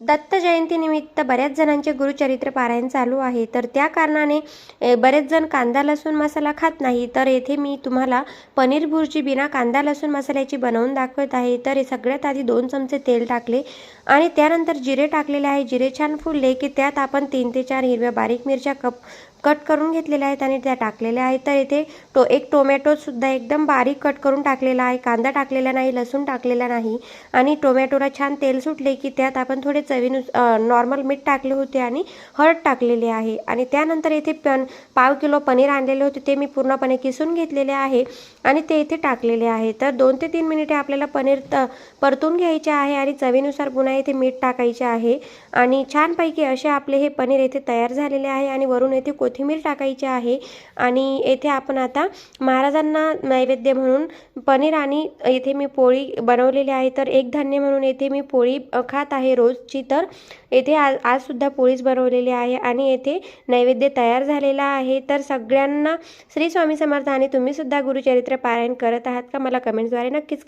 दत्त जयंतीनिमित्त बऱ्याच जणांचे गुरुचरित्र पारायण चालू आहे. तर त्या कारणाने बरेच जण कांदा लसूण मसाला खात नाही. तर येथे मी तुम्हाला पनीर भुर्जी बिना कांदा लसूण मसाल्याची बनवून दाखवत आहे. तर हे सगळ्यात आधी दोन चमचे तेल टाकले आणि त्यानंतर जिरे टाकलेले आहे. जिरे छान फुलले की त्यात आपण तीन ते चार हिरव्या बारीक मिरच्या कप कट करून घेतलेल्या आहेत आणि त्या टाकलेल्या आहेत. तर इथे टो एक टोमॅटोसुद्धा एकदम बारीक कट करून टाकलेला आहे. कांदा टाकलेला नाही लसूण टाकलेला नाही. आणि टोमॅटोला छान तेल सुटले की त्यात आपण थोडे चवीनुस नॉर्मल मीठ टाकले होते आणि हळद टाकलेली आहे. आणि त्यानंतर इथे पण पाव किलो पनीर आणलेले होते. ते मी पूर्णपणे किसून घेतलेले आहे आणि ते इथे टाकलेले आहे. तर दोन ते तीन मिनिटे आपल्याला पनीर त परतून घ्यायचे आहे आणि चवीनुसार पुन्हा इथे मीठ टाकायचे आहे. आणि छानपैकी असे आपले हे पनीर येथे तयार झालेले आहे आणि वरून येथे कोथिंबीर टाकायची आहे आणि येथे आपण आता महाराजांना नैवेद्य म्हणून पनीर आणि येथे मी पोळी बनवलेली आहे. तर एक धान्य म्हणून येथे मी पोळी खात आहे रोजची. तर येथे आज आजसुद्धा पोळीच बनवलेली आहे आणि येथे नैवेद्य तयार झालेला आहे. तर सगळ्यांना श्री स्वामी समर्थ आणि तुम्हीसुद्धा गुरुचरित्र पारायण करत आहात का? मला कमेंट्सद्वारे नक्कीच